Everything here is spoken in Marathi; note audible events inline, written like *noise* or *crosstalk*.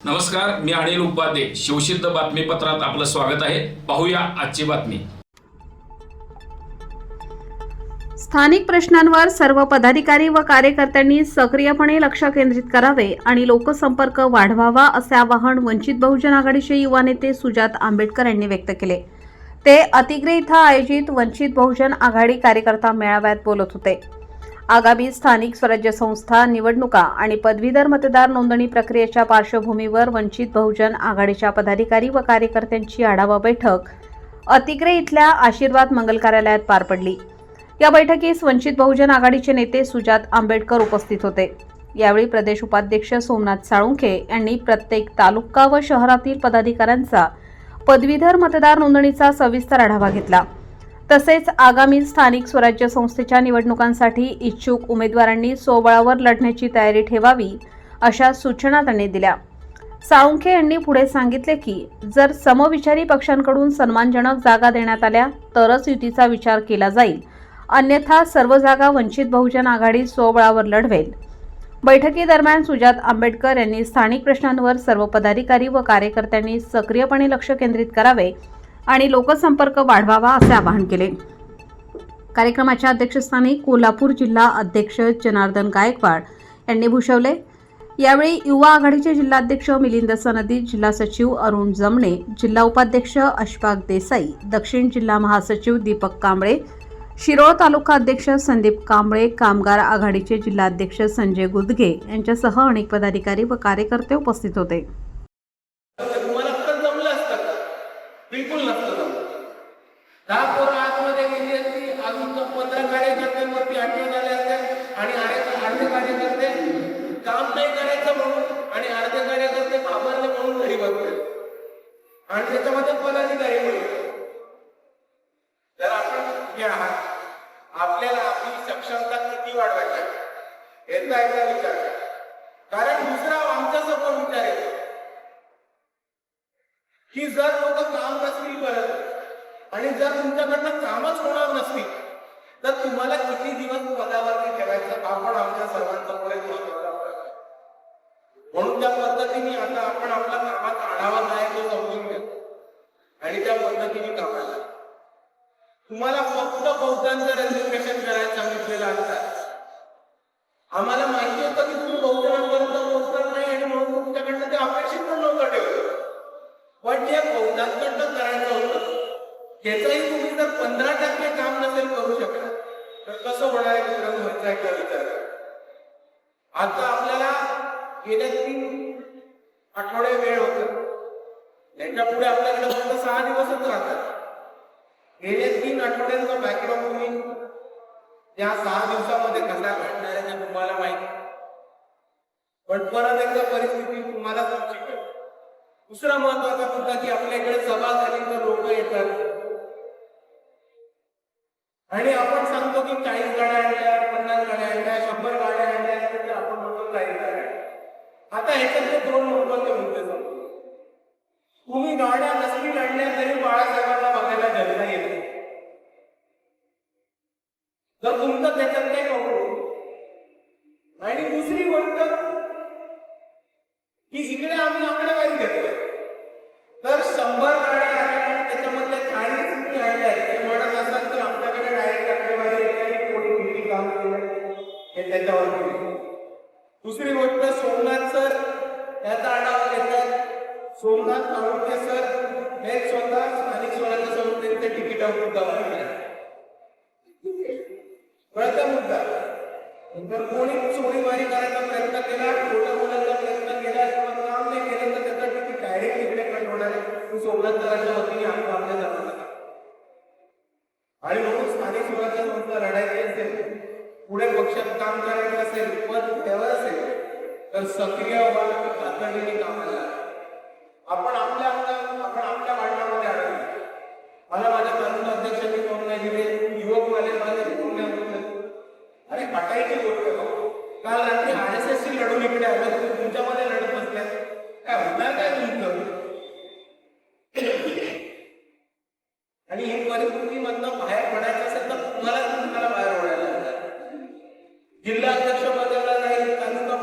नमस्कार मी अनिल उपाध्ये. शिवसिद्ध बातमीपत्रात आपलं स्वागत आहे. पाहूया आजची बातमी. स्थानिक प्रश्नांवर सर्व पदाधिकारी व कार्यकर्त्यांनी सक्रियपणे लक्ष केंद्रित करावे आणि लोकसंपर्क वाढवावा असे आवाहन वंचित बहुजन आघाडीचे युवा नेते सुजात आंबेडकर यांनी व्यक्त केले. ते अतिग्रे इथं आयोजित वंचित बहुजन आघाडी कार्यकर्ता मेळाव्यात बोलत होते. आगामी स्थानिक स्वराज्य संस्था निवडणुका आणि पदवीधर मतदार नोंदणी प्रक्रियेच्या पार्श्वभूमीवर वंचित बहुजन आघाडीच्या पदाधिकारी व कार्यकर्त्यांची आढावा बैठक अतिग्रे इथल्या आशीर्वाद मंगल कार्यालयात पार पडली. या बैठकीस वंचित बहुजन आघाडीचे नेते सुजात आंबेडकर उपस्थित होते. यावेळी प्रदेश उपाध्यक्ष सोमनाथ साळुंखे यांनी प्रत्येक तालुका व शहरातील पदाधिकाऱ्यांचा पदवीधर मतदार नोंदणीचा सविस्तर आढावा घेतला. तसेच आगामी स्थानिक स्वराज्य संस्थेच्या निवडणुकांसाठी इच्छुक उमेदवारांनी सोबळावर लढण्याची तयारी ठेवावी अशा सूचना त्यांनी दिल्या. साळुंखे यांनी पुढे सांगितले की जर समविचारी पक्षांकडून सन्मानजनक जागा देण्यात आल्या तरच युतीचा विचार केला जाईल. अन्यथा सर्व जागा वंचित बहुजन आघाडी स्वबळावर लढवेल. बैठकीदरम्यान सुजात आंबेडकर यांनी स्थानिक प्रश्नांवर सर्व पदाधिकारी व कार्यकर्त्यांनी सक्रियपणे लक्ष केंद्रित करावे आणि लोकसंपर्क वाढवावा असे आवाहन केले. कार्यक्रमाच्या अध्यक्षस्थानी कोल्हापूर जिल्हा अध्यक्ष जनार्दन गायकवाड यांनी भूषवले. यावेळी युवा आघाडीचे जिल्हाध्यक्ष मिलिंद सनदी जिल्हा सचिव अरुण जमणे जिल्हा उपाध्यक्ष अशफाक देसाई दक्षिण जिल्हा महासचिव दीपक कांबळे शिरोळ तालुका अध्यक्ष संदीप कांबळे कामगार आघाडीचे जिल्हाध्यक्ष संजय गुदगे यांच्यासह अनेक पदाधिकारी व कार्यकर्ते उपस्थित होते. आणि आणि त्याच्यामध्ये पदाधिकारी म्हणून तर आपण जे आहात आपल्याला आपली सक्षमता किती वाढवायची याचा एकदा विचार कारण दुसरा आमचा पण विचार येतो की जर लोक काम नसतील परत आणि जर तुमच्याकडनं कामच होणार नसतील तर तुम्हाला किती दिवस पदावरती ठेवायचं? आपण आमच्या सर्वांचा पुढे म्हणून त्या पद्धतीने आता आपण आपला कामाचा आढावा नाही तो समजून घेतो आणि त्या पद्धतीने कामाला तुम्हाला फक्त बौद्धांचं रजिस्ट्रेशन करायला सांगितलेलं असतात आम्हाला माहिती होतं की तुम्ही बौद्धांपर्यंत पोहोचणार नाही आणि म्हणून तुमच्याकडनं ते अपेक्षित पण नव्हतं ठेवलं. पण जे बौद्धांकडनं करायचं होतं त्याचंही तुम्ही जर पंधरा टक्के काम नसेल करू शकत तर कसं होणार आहे दुसरं व्हायचा एकदा विचार. आता आपल्याला गेल्या तीन आठवडे वेळ होत. त्याच्या पुढे आपल्याकडे फक्त सहा दिवसच राहतात. गेले तीन आठवड्यांचा बॅकग्राऊंड तुम्ही या सहा दिवसामध्ये कसा घडणार आहे ते तुम्हाला माहिती. पण परत एकदा परिस्थिती तुम्हाला दुसरा महत्त्वाचा मुद्दा की आपल्याकडे सभा झाली तर लोक येतात. आणि आपण सांगतो की चाळीस गाड्या आणल्या पन्नास गाड्या आणल्या शंभर गाड्या आणल्या तर आपण म्हणतो चाळीस गाड्या. आता ह्याच्यातले दोन महत्त्वाचे मुद्दे सांगतो. तुम्ही गाड्या नसतील आणल्या तरी बाळासाहेबांना बघायला जनता येते जर तुमचं त्याच्यात काही नको आणि दुसरी गोष्ट की इकडे आम्ही आकडेवारी घेतोय तर शंभर गाड्या आल्या आणि त्याच्यामधल्या चाळीस तुम्ही आणल्या ते म्हणत असाल तर आपल्याकडे डायरेक्ट आकडेवारी येते आणि कोणी किती काम केलं हे त्याच्यावर केलं. दुसरी गोष्ट सोमनाथ सर त्याचा आढावा घेतात सोमनाथ तालुके सर हे स्वतः स्थानिक स्वराज्य संस्थेचे तिकिटावर सुद्धा कळता मुद्दा. जर कोणी चोरीमारी करायचा प्रयत्न केला खोटं बोलायचा प्रयत्न केला किंवा काम नाही केलं तर त्याचा तिकीट डायरेक्ट इकडे कट होणार आहे. तू सोमनाथ सरांच्या वतीने आम्ही आपल्या जाणार आणि म्हणून स्थानिक स्वराज्य संस्था लढायची असेल पुढे पक्षात काम करायचं असेल पद घ्यावं असेल तर सक्रिय व्हा तातडीने कामाला लागा. आपण आपल्या आपल्या आपण आपल्या भांडणामध्ये अडकलो मला माझ्या तालुका अध्यक्षांनी फोन नाही दिले युवक वाले माझे फोन नाही अरे पटायची गोष्ट आहे. काल रात्री आर एस एस ची लढून इकडे आलो तुम्ही तुमच्यामध्ये लढत बसल्या. काय होणार काय तुमचं? *clears throat* आणि ही परिस्थिती मधनं बाहेर पडायचं